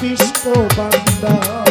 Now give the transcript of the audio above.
Krishna Banda.